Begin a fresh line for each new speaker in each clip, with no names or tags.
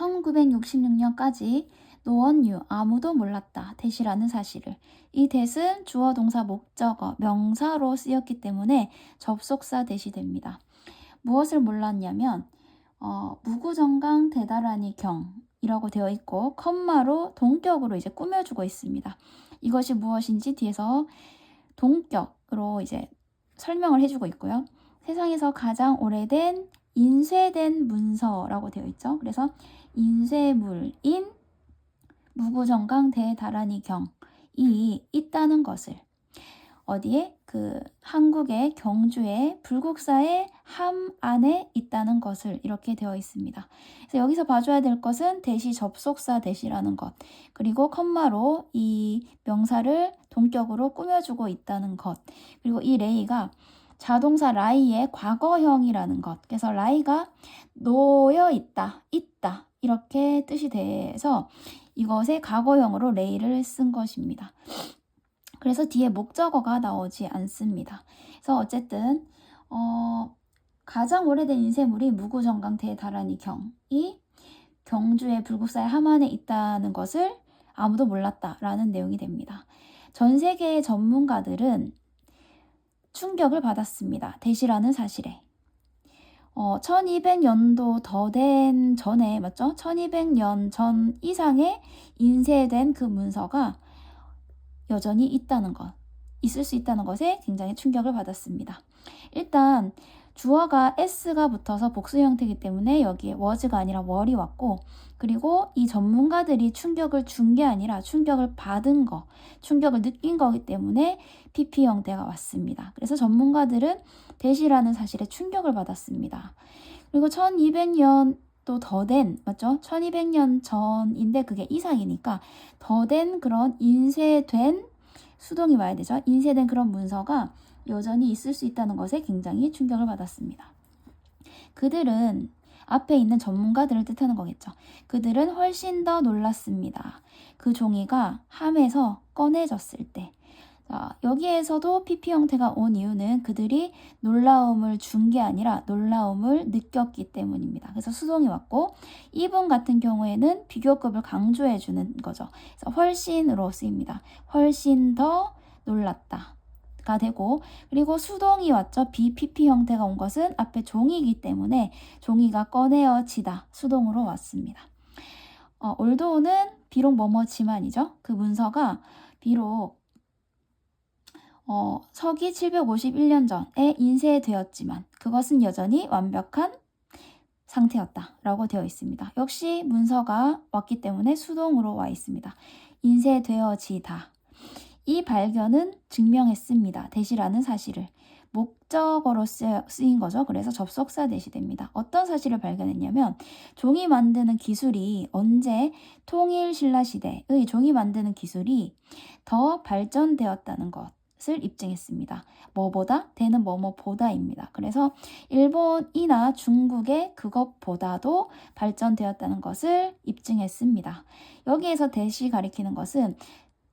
1966년까지 노원유 아무도 몰랐다 대시라는 사실을 이 대은 주어 동사 목적어 명사로 쓰였기 때문에 접속사 대시됩니다. 무엇을 몰랐냐면 어, 무구정강 대다라니 경이라고 되어 있고 컴마로 동격으로 이제 꾸며주고 있습니다. 이것이 무엇인지 뒤에서 동격으로 이제 설명을 해주고 있고요. 세상에서 가장 오래된 인쇄된 문서라고 되어 있죠. 그래서 인쇄물인 무구정강 대다라니 경이 있다는 것을 어디에 그 한국의 경주의 불국사의 함 안에 있다는 것을 이렇게 되어 있습니다. 그래서 여기서 봐줘야 될 것은 대시 접속사 대시라는 것 그리고 컴마로 이 명사를 동격으로 꾸며주고 있다는 것 그리고 이 레이가 자동사 라이의 과거형이라는 것 그래서 라이가 놓여 있다 있다 이렇게 뜻이 돼서 이것의 과거형으로 레이를 쓴 것입니다. 그래서 뒤에 목적어가 나오지 않습니다. 그래서 어쨌든 어, 가장 오래된 인쇄물이 무구정강 대다라니 경이 경주의 불국사의 함안에 있다는 것을 아무도 몰랐다라는 내용이 됩니다. 전 세계의 전문가들은 충격을 받았습니다. 대시라는 사실에. 어, 1200년도 더 된 전에, 맞죠? 1200년 전 이상의 인쇄된 그 문서가 여전히 있다는 것, 있을 수 있다는 것에 굉장히 충격을 받았습니다. 일단, 주어가 s가 붙어서 복수 형태이기 때문에 여기에 was가 아니라 were이 왔고, 그리고 이 전문가들이 충격을 준 게 아니라 충격을 받은 거, 충격을 느낀 거기 때문에 pp 형태가 왔습니다. 그래서 전문가들은 대시라는 사실에 충격을 받았습니다. 그리고 1200년 또더 된, 맞죠? 1200년 전인데 그게 이상이니까 더 된 그런 인쇄된 수동이 와야 되죠. 인쇄된 그런 문서가 여전히 있을 수 있다는 것에 굉장히 충격을 받았습니다. 그들은 앞에 있는 전문가들을 뜻하는 거겠죠. 그들은 훨씬 더 놀랐습니다. 그 종이가 함에서 꺼내졌을 때. 자, 여기에서도 PP 형태가 온 이유는 그들이 놀라움을 준 게 아니라 놀라움을 느꼈기 때문입니다. 그래서 수동이 왔고, 이분 같은 경우에는 비교급을 강조해 주는 거죠. 그래서 훨씬으로 쓰입니다. 훨씬 더 놀랐다. 가 되고 그리고 수동이 왔죠. BPP 형태가 온 것은 앞에 종이기 때문에 종이가 꺼내어지다 수동으로 왔습니다. 어, 올도는 비록 뭐뭐지만이죠. 그 문서가 비록 어, 서기 751년 전에 인쇄되었지만 그것은 여전히 완벽한 상태였다라고 되어 있습니다. 역시 문서가 왔기 때문에 수동으로 와 있습니다. 인쇄되어지다. 이 발견은 증명했습니다. 대시라는 사실을. 목적어로 쓰인 거죠. 그래서 접속사 대시됩니다. 어떤 사실을 발견했냐면 종이 만드는 기술이 언제 통일 신라 시대의 종이 만드는 기술이 더 발전되었다는 것 을 입증했습니다. 뭐보다? 대는 뭐뭐보다입니다. 그래서 일본이나 중국의 그것보다도 발전되었다는 것을 입증했습니다. 여기에서 대시 가리키는 것은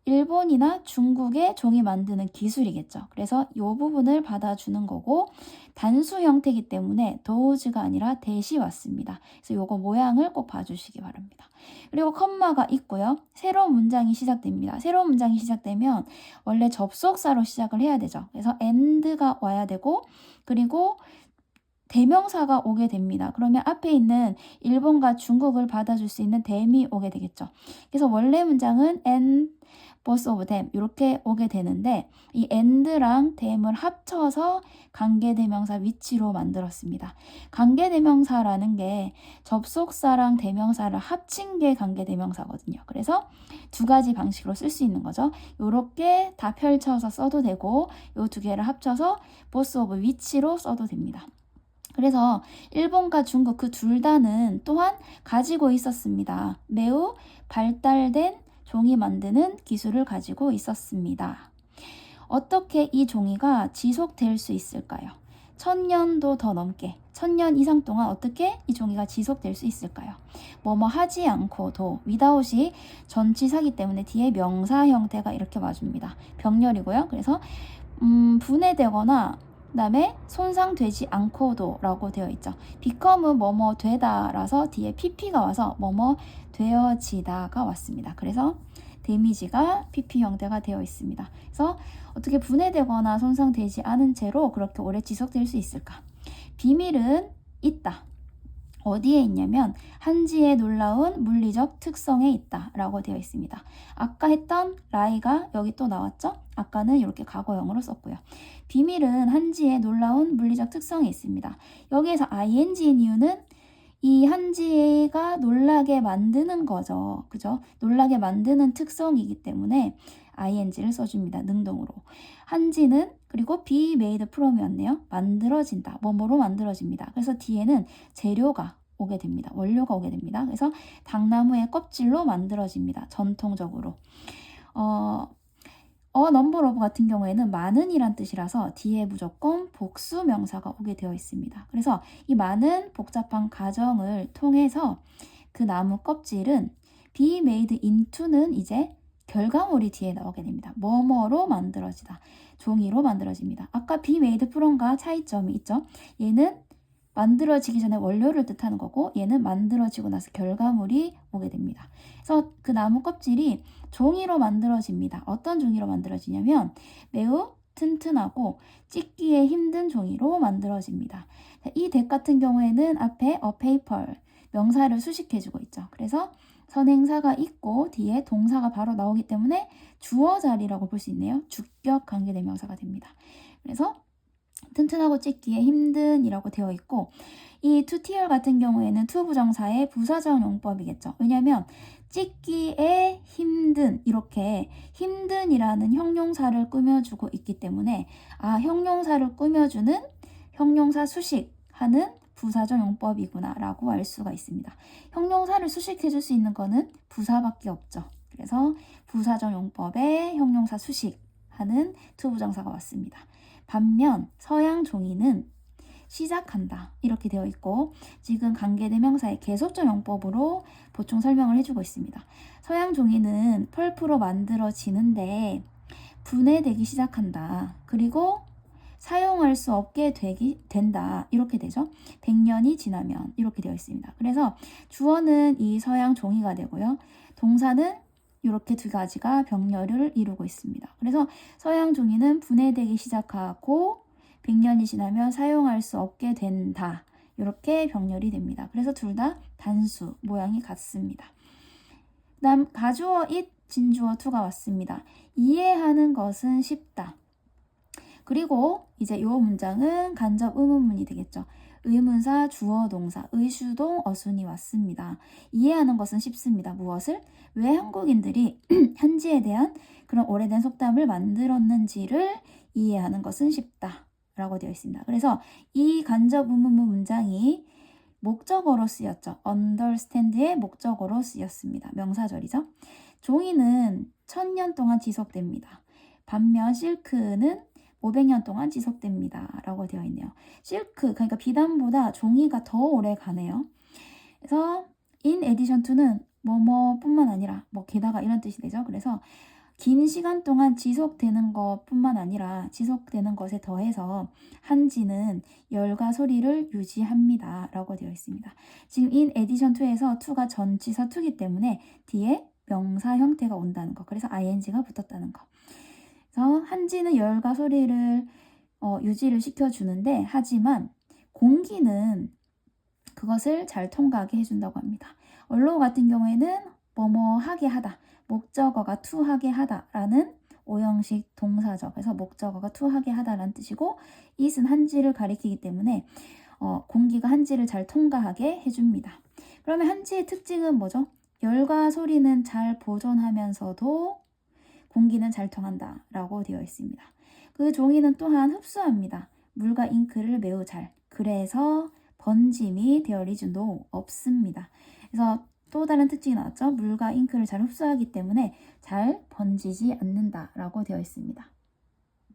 일본이나 중국의 종이 만드는 기술이겠죠. 그래서 이 부분을 받아주는 거고 단수 형태이기 때문에 도우즈가 아니라 대시 왔습니다. 그래서 이거 모양을 꼭 봐주시기 바랍니다. 그리고 컴마가 있고요. 새로운 문장이 시작됩니다. 새로운 문장이 시작되면 원래 접속사로 시작을 해야 되죠. 그래서 and가 와야 되고 그리고 대명사가 오게 됩니다. 그러면 앞에 있는 일본과 중국을 받아줄 수 있는 댐이 오게 되겠죠. 그래서 원래 문장은 and both of them 이렇게 오게 되는데 이 and랑 them을 합쳐서 관계대명사 위치로 만들었습니다. 관계대명사라는 게 접속사랑 대명사를 합친 게 관계대명사거든요. 그래서 두 가지 방식으로 쓸 수 있는 거죠. 이렇게 다 펼쳐서 써도 되고 이 두 개를 합쳐서 both of 위치로 써도 됩니다. 그래서 일본과 중국 그 둘 다는 또한 가지고 있었습니다. 매우 발달된 종이 만드는 기술을 가지고 있었습니다. 어떻게 이 종이가 지속될 수 있을까요? 천년도 더 넘게, 천년 이상 동안 어떻게 이 종이가 지속될 수 있을까요? 뭐뭐 하지 않고도, without이 전치사기 때문에 뒤에 명사 형태가 이렇게 와줍니다. 병렬이고요. 그래서, 음, 분해되거나 그 다음에 손상되지 않고도 라고 되어 있죠. become은 뭐뭐 되다 라서 뒤에 pp가 와서 뭐뭐 되어지다가 왔습니다. 그래서 데미지가 pp 형태가 되어 있습니다. 그래서 어떻게 분해되거나 손상되지 않은 채로 그렇게 오래 지속될 수 있을까? 비밀은 있다. 어디에 있냐면 한지의 놀라운 물리적 특성에 있다라고 되어 있습니다. 아까 했던 라이가 여기 또 나왔죠? 아까는 이렇게 과거형으로 썼고요. 비밀은 한지의 놀라운 물리적 특성에 있습니다. 여기에서 ing인 이유는 이 한지가 놀라게 만드는 거죠. 그죠? 놀라게 만드는 특성이기 때문에 ing를 써줍니다. 능동으로. 한지는 그리고 be made from이었네요. 만들어진다. 뭐뭐로 만들어집니다. 그래서 뒤에는 재료가 오게 됩니다. 원료가 오게 됩니다. 그래서 당나무의 껍질로 만들어집니다. 전통적으로. 어, 어 넘버 오브 같은 경우에는 많은이란 뜻이라서 뒤에 무조건 복수 명사가 오게 되어 있습니다. 그래서 이 많은 복잡한 과정을 통해서 그 나무 껍질은 be made into는 이제 결과물이 뒤에 나오게 됩니다. 뭐뭐로 만들어지다. 종이로 만들어집니다. 아까 be made from과 차이점이 있죠. 얘는 만들어지기 전에 원료를 뜻하는 거고 얘는 만들어지고 나서 결과물이 오게 됩니다. 그래서 그 나무 껍질이 종이로 만들어집니다. 어떤 종이로 만들어지냐면 매우 튼튼하고 찢기에 힘든 종이로 만들어집니다. 이 덱 같은 경우에는 앞에 a paper 명사를 수식해주고 있죠. 그래서 선행사가 있고 뒤에 동사가 바로 나오기 때문에 주어 자리라고 볼 수 있네요. 주격 관계대명사가 됩니다. 그래서 튼튼하고 찢기에 힘든이라고 되어 있고 이 투티얼 같은 경우에는 투 부정사의 부사적 용법이겠죠. 왜냐하면 찢기에 힘든 이렇게 힘든이라는 형용사를 꾸며주고 있기 때문에 아 형용사를 꾸며주는 형용사 수식 하는 부사적 용법이구나 라고 알 수가 있습니다. 형용사를 수식해 줄 수 있는 거는 부사밖에 없죠. 그래서 부사적 용법에 형용사 수식하는 투부정사가 왔습니다. 반면 서양 종이는 시작한다 이렇게 되어 있고 지금 관계대명사의 계속적 용법으로 보충 설명을 해주고 있습니다. 서양 종이는 펄프로 만들어지는데 분해되기 시작한다. 그리고 사용할 수 없게 되기 된다. 이렇게 되죠. 100년이 지나면 이렇게 되어 있습니다. 그래서 주어는 이 서양 종이가 되고요. 동사는 이렇게 두 가지가 병렬을 이루고 있습니다. 그래서 서양 종이는 분해되기 시작하고 100년이 지나면 사용할 수 없게 된다. 이렇게 병렬이 됩니다. 그래서 둘 다 단수 모양이 같습니다. 다음 가주어 it, 진주어 to가 왔습니다. 이해하는 것은 쉽다. 그리고 이제 이 문장은 간접 의문문이 되겠죠. 의문사, 주어, 동사, 의수동, 어순이 왔습니다. 이해하는 것은 쉽습니다. 무엇을? 왜 한국인들이 현지에 대한 그런 오래된 속담을 만들었는지를 이해하는 것은 쉽다. 라고 되어 있습니다. 그래서 이 간접 의문문 문장이 목적어로 쓰였죠. understand의 목적어로 쓰였습니다. 명사절이죠. 종이는 천년 동안 지속됩니다. 반면 실크는 500년 동안 지속됩니다. 라고 되어 있네요. 실크, 그러니까 비단보다 종이가 더 오래 가네요. 그래서 in addition to는 뭐뭐뿐만 아니라 뭐 게다가 이런 뜻이 되죠. 그래서 긴 시간 동안 지속되는 것뿐만 아니라 지속되는 것에 더해서 한지는 열과 소리를 유지합니다. 라고 되어 있습니다. 지금 in addition to에서 to가 전치사 to기 때문에 뒤에 명사 형태가 온다는 거. 그래서 ing가 붙었다는 거. 그래서 한지는 열과 소리를 어, 유지를 시켜주는데 하지만 공기는 그것을 잘 통과하게 해준다고 합니다. 원로 같은 경우에는 뭐뭐 하게 하다, 목적어가 투하게 하다라는 오형식 동사죠. 그래서 목적어가 투하게 하다라는 뜻이고 it은 한지를 가리키기 때문에 어, 공기가 한지를 잘 통과하게 해줍니다. 그러면 한지의 특징은 뭐죠? 열과 소리는 잘 보존하면서도 공기는 잘 통한다 라고 되어 있습니다. 그 종이는 또한 흡수합니다. 물과 잉크를 매우 잘. 그래서 번짐이 no 없습니다. 그래서 또 다른 특징이 나왔죠. 물과 잉크를 잘 흡수하기 때문에 잘 번지지 않는다 라고 되어 있습니다.